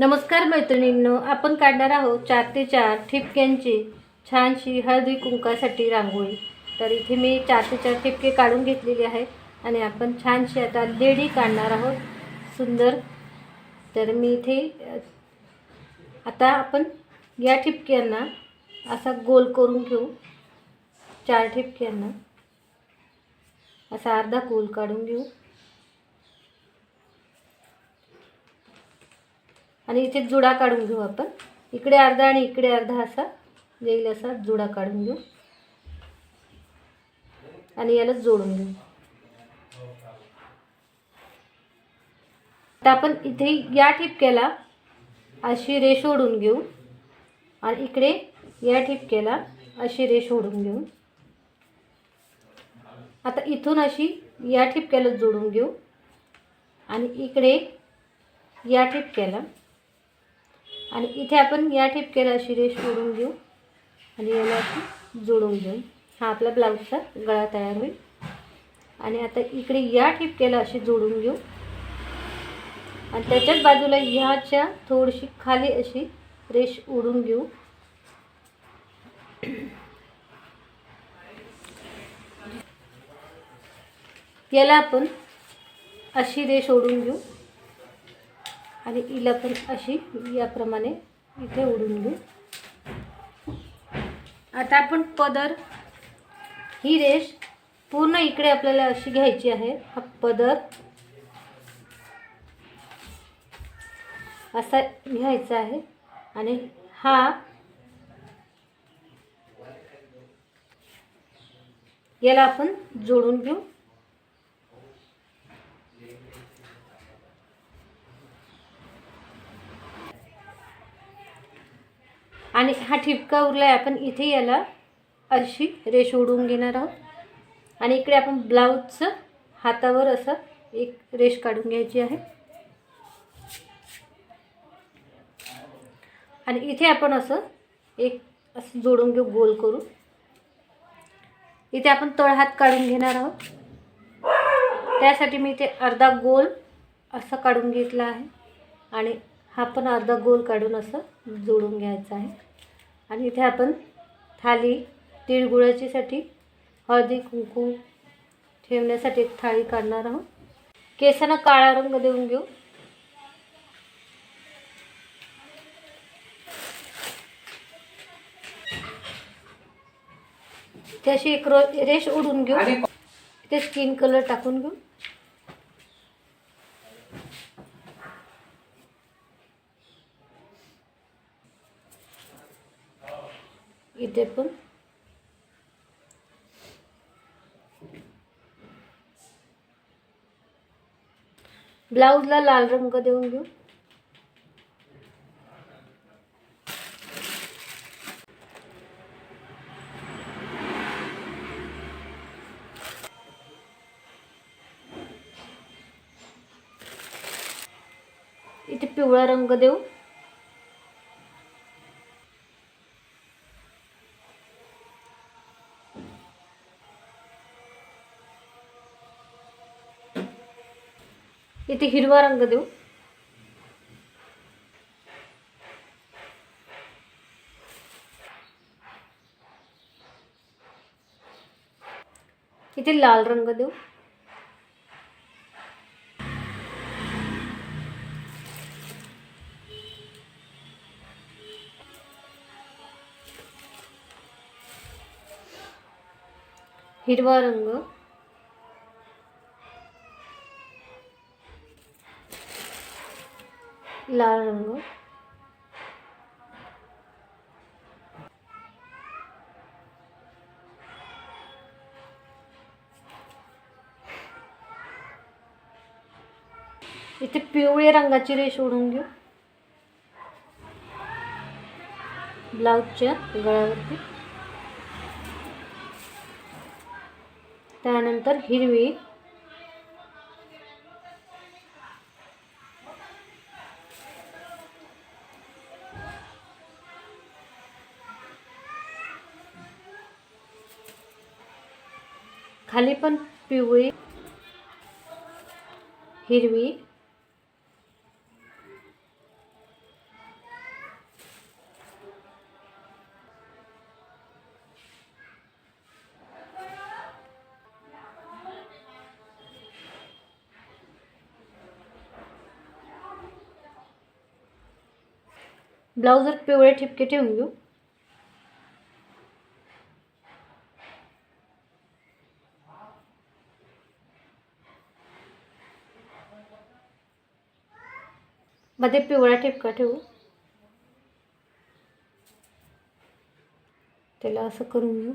नमस्कार मैत्रिणींनो आपण काढणार आहोत चार ते चार ठिपक्यांची छानशी हळदी कुंकासाठी रांगोळी. तर इथे मी चार ते चार ठिपके काढून घेतलेली आहेत आणि आपण छानशी आता लेडी काढणार आहोत. सुंदर. तर मी इथे आता आपण या ठिपक्यांना असा गोल करून घेऊ. चार ठिपक्यांना असा अर्धा गोल काढून घेऊ. आणि इथे जुडा काढून घेऊ आपण. इकडे अर्धा आणि इकडे अर्धा असा येईल असा जुडा काढून घेऊ. आणि याला जोडून घेऊ. आता आपण इथे या ठिपक्याला अशी रेष ओढून घेऊ. आणि इकडे या ठिपक्याला अशी रेष ओढून घेऊ. आता इथून अशी या ठिपक्याला जोडून घेऊ. आणि इकडे या ठिपक्याला आणि इथे आपण या ठिपक्याला अशी रेष ओढून घेऊ. आणि याला अशी जोडून घेऊ. हा आपला ब्लाऊजचा गळा तयार होईल. आणि आता इकडे या ठिपक्याला अशी जोडून घेऊ. आणि त्याच्याच बाजूला ह्याच्या थोडीशी खाली अशी रेष ओढून घेऊ. याला आपण अशी रेष ओढून घेऊ. आणि हिला पण अशी याप्रमाणे इथे ओढून घेऊ. आता आपण पदर ही रेष पूर्ण इकडे आपल्याला अशी घ्यायची आहे. हा पदर असा घ्यायचा आहे आणि हा याला आपण जोडून घेऊ. आणि हा ठिपका उरला आहे आपण इथे याला अशी रेष ओढून घेणार आहोत. आणि इकडे आपण ब्लाऊजचं हातावर असं एक रेष काढून घ्यायची आहे. आणि इथे आपण असं एक असं जोडून घेऊ गोल करून. इथे आपण तळहात काढून घेणार आहोत. त्यासाठी मी इथे अर्धा गोल असं काढून घेतला आहे. आणि हा पण अर्धा गोल काढून असं जोडून घ्यायचा आहे. आणि इथे आपण थाली तिळगुळाचीसाठी हळदी कुंकू ठेवण्यासाठी एक थाळी काढणार आहोत. केसांना काळा रंग देऊन घेऊ. त्याशी एक रो रेष ओढून घेऊ. ते स्किन कलर टाकून घेऊ. इथे पण. ब्लाऊजला लाल रंग देऊन घेऊ. इथे पिवळा रंग देऊ. इथे हिरवा रंग देऊ इथे लाल रंग देऊ हिरवा रंग लाल रंग. इथे पिवळ्या रंगाची रेष ओढून घेऊ. ब्लाऊजच्या गळ्यावरती. त्यानंतर हिरवी खाली पण पिवळी हिरवी. ब्लाउजवर पिवळे ठिपके ठेवून घेऊ. मध्ये पिवळा ठिपका ठेवू. त्याला असं करून घेऊ.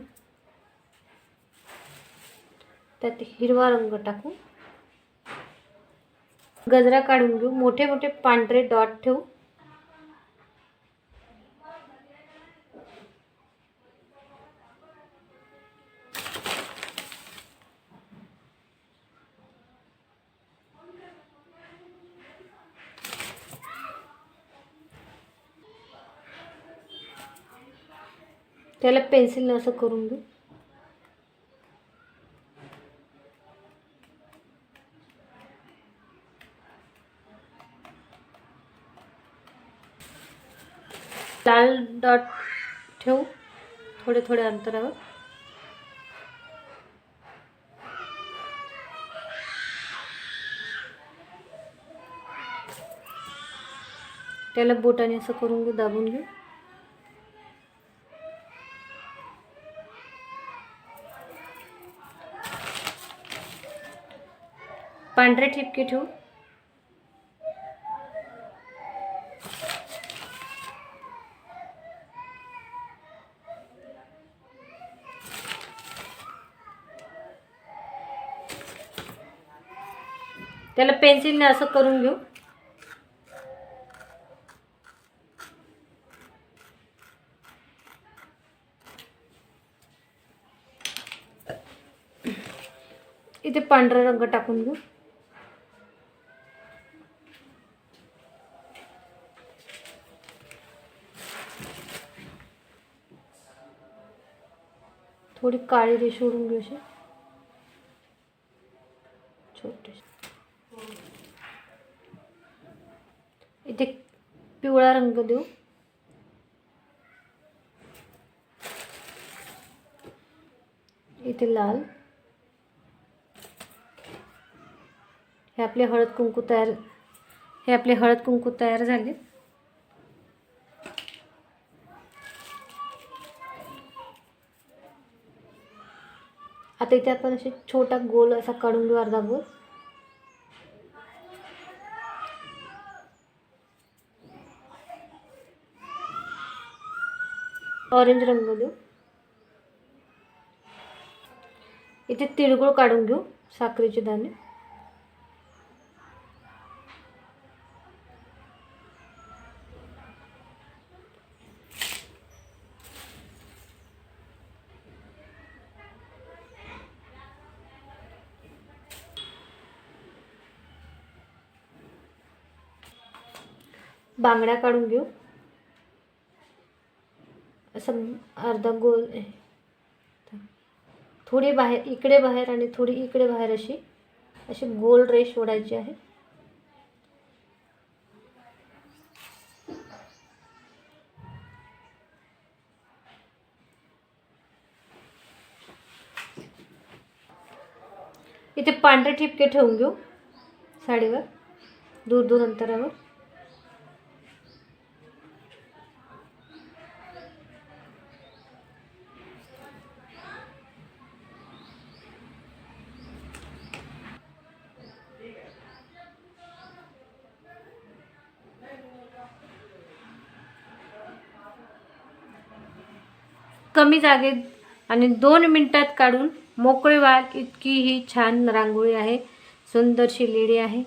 त्यात हिरवा रंग टाकू. गजरा काढून घेऊ. मोठे मोठे पांढरे डॉट ठेवू. त्याला पेन्सिलनं असं करून घेऊ. लाल डॉट ठेवू. थोडे थोडे अंतरावर. त्याला बोटाने असं करून घेऊ दाबून घेऊ. पांढरे ठिपके ठेवू. त्याला पेन्सिलने असं करून घेऊ. इथे पांढरा रंग टाकून घेऊ. थोडी काळी रेष ओढून घेऊ अशी छोटी इथे पिवळा रंग देऊ इथे लाल हे आपले हळद कुंकू तयार हे आपले हळद कुंकू तयार झाले आता इथे आपण असे छोटा गोल असा काढून घेऊ अर्धा गोल. ऑरेंज रंग देऊ. इथे तिळगुळ काढून घेऊ साखरेचे दाणे. बांगड्या काढून घेऊ. असं अर्धा गोल थोडी बाहेर इकडे बाहेर आणि थोडी इकडे बाहेर अशी अशी गोल रेष ओढायची आहे. इथे पांढरे ठिपके ठेवून घेऊ साडीवर दूर दूर अंतरावर. कमी जागेत आणि दोन मिनटात काढून मोकळे व्हाल इतकी ही छान रांगोळी आहे. सुंदरशी लेडी आहे.